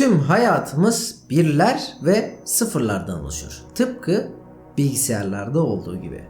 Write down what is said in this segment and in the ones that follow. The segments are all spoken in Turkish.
Tüm hayatımız birler ve sıfırlardan oluşur. Tıpkı bilgisayarlarda olduğu gibi.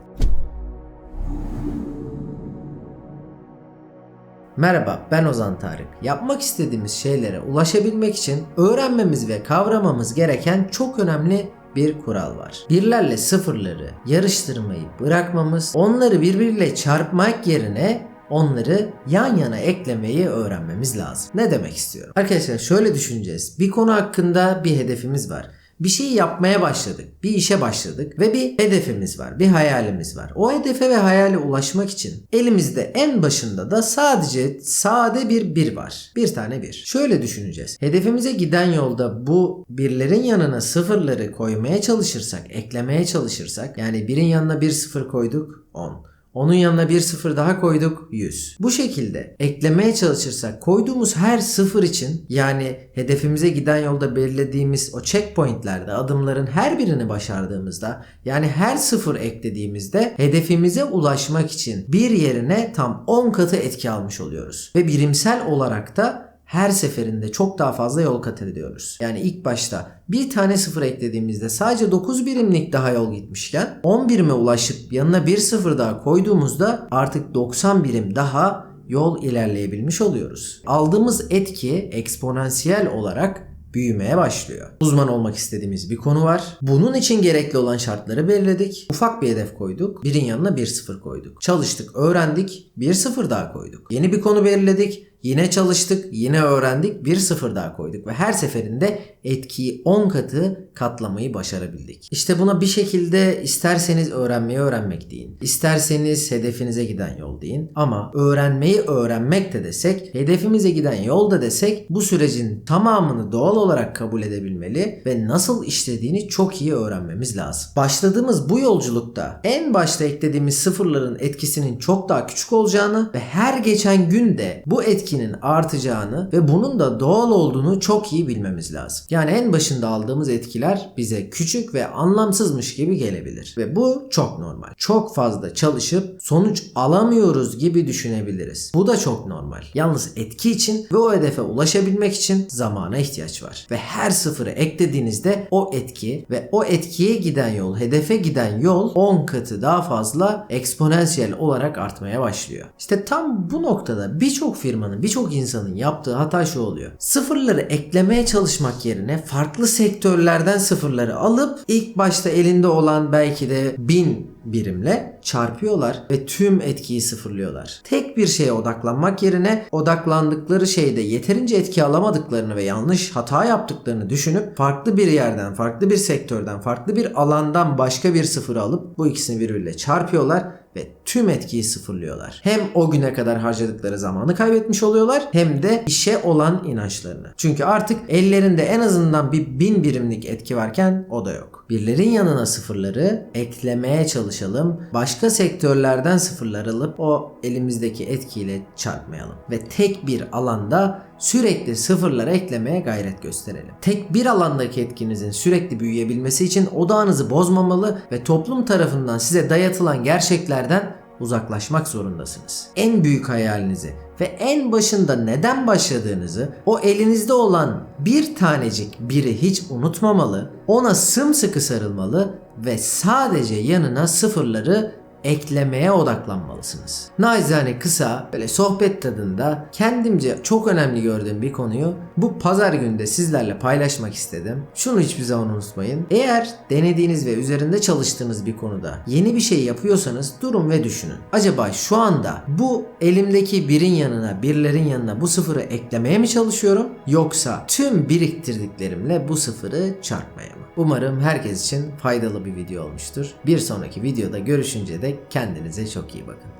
Merhaba ben Ozan Tarık. Yapmak istediğimiz şeylere ulaşabilmek için öğrenmemiz ve kavramamız gereken çok önemli bir kural var. Birlerle sıfırları yarıştırmayı bırakmamız, onları birbiriyle çarpmak yerine onları yan yana eklemeyi öğrenmemiz lazım. Ne demek istiyorum? Arkadaşlar şöyle düşüneceğiz. Bir konu hakkında bir hedefimiz var. Bir şey yapmaya başladık, bir işe başladık ve bir hedefimiz var, bir hayalimiz var. O hedefe ve hayale ulaşmak için elimizde en başında da sadece sade bir bir var. Bir tane bir. Şöyle düşüneceğiz. Hedefimize giden yolda bu birlerin yanına sıfırları koymaya çalışırsak, eklemeye çalışırsak yani birin yanına bir sıfır koyduk 10. Onun yanına bir sıfır daha koyduk 100. Bu şekilde eklemeye çalışırsak koyduğumuz her sıfır için yani hedefimize giden yolda belirlediğimiz o checkpointlerde adımların her birini başardığımızda yani her sıfır eklediğimizde hedefimize ulaşmak için bir yerine tam 10 katı etki almış oluyoruz. Ve birimsel olarak da her seferinde çok daha fazla yol kat ediyoruz. Yani ilk başta bir tane sıfır eklediğimizde sadece 9 birimlik daha yol gitmişken 10 birime ulaşıp yanına bir sıfır daha koyduğumuzda artık 90 birim daha yol ilerleyebilmiş oluyoruz. Aldığımız etki eksponansiyel olarak büyümeye başlıyor. Uzman olmak istediğimiz bir konu var. Bunun için gerekli olan şartları belirledik. Ufak bir hedef koyduk. Birin yanına bir sıfır koyduk. Çalıştık, öğrendik. Bir sıfır daha koyduk. Yeni bir konu belirledik. Yine çalıştık, yine öğrendik, bir sıfır daha koyduk ve her seferinde etkiyi 10 katı katlamayı başarabildik. İşte buna bir şekilde isterseniz öğrenmeyi öğrenmek deyin. isterseniz hedefinize giden yol deyin. Ama öğrenmeyi öğrenmek de desek, hedefimize giden yol da desek bu sürecin tamamını doğal olarak kabul edebilmeli ve nasıl işlediğini çok iyi öğrenmemiz lazım. Başladığımız bu yolculukta en başta eklediğimiz sıfırların etkisinin çok daha küçük olacağını ve her geçen günde bu etkinin artacağını ve bunun da doğal olduğunu çok iyi bilmemiz lazım. Yani en başında aldığımız etkiler bize küçük ve anlamsızmış gibi gelebilir. Ve bu çok normal. Çok fazla çalışıp sonuç alamıyoruz gibi düşünebiliriz. Bu da çok normal. Yalnız etki için ve o hedefe ulaşabilmek için zamana ihtiyaç var. Ve her sıfırı eklediğinizde o etki ve o etkiye giden yol, hedefe giden yol 10 katı daha fazla eksponansiyel olarak artmaya başlıyor. İşte tam bu noktada birçok firmanın, birçok insanın yaptığı hata şu oluyor. Sıfırları eklemeye çalışmak yerine farklı sektörlerden sıfırları alıp ilk başta elinde olan belki de bin birimle çarpıyorlar ve tüm etkiyi sıfırlıyorlar. Tek bir şeye odaklanmak yerine odaklandıkları şeyde yeterince etki alamadıklarını ve yanlış hata yaptıklarını düşünüp farklı bir yerden, farklı bir sektörden, farklı bir alandan başka bir sıfırı alıp bu ikisini birbiriyle çarpıyorlar ve tüm etkiyi sıfırlıyorlar. Hem o güne kadar harcadıkları zamanı kaybetmiş oluyorlar hem de işe olan inançlarını. Çünkü artık ellerinde en azından bir bin birimlik etki varken o da yok. Birlerin yanına sıfırları eklemeye çalışalım. Başka sektörlerden sıfırlar alıp o elimizdeki etkiyle çarpmayalım. Ve tek bir alanda sürekli sıfırlar eklemeye gayret gösterelim. Tek bir alandaki etkinizin sürekli büyüyebilmesi için odağınızı bozmamalı ve toplum tarafından size dayatılan gerçeklerden uzaklaşmak zorundasınız. En büyük hayalinizi ve en başında neden başladığınızı o elinizde olan bir tanecik biri hiç unutmamalı, ona sımsıkı sarılmalı ve sadece yanına sıfırları eklemeye odaklanmalısınız. Naizane kısa böyle sohbet tadında kendimce çok önemli gördüğüm bir konuyu bu pazar günde sizlerle paylaşmak istedim. Şunu hiçbir zaman unutmayın. Eğer denediğiniz ve üzerinde çalıştığınız bir konuda yeni bir şey yapıyorsanız durun ve düşünün. Acaba şu anda bu elimdeki birin yanına, birlerin yanına bu sıfırı eklemeye mi çalışıyorum yoksa tüm biriktirdiklerimle bu sıfırı çarpmaya mı? Umarım herkes için faydalı bir video olmuştur. Bir sonraki videoda görüşünce de kendinize çok iyi bakın.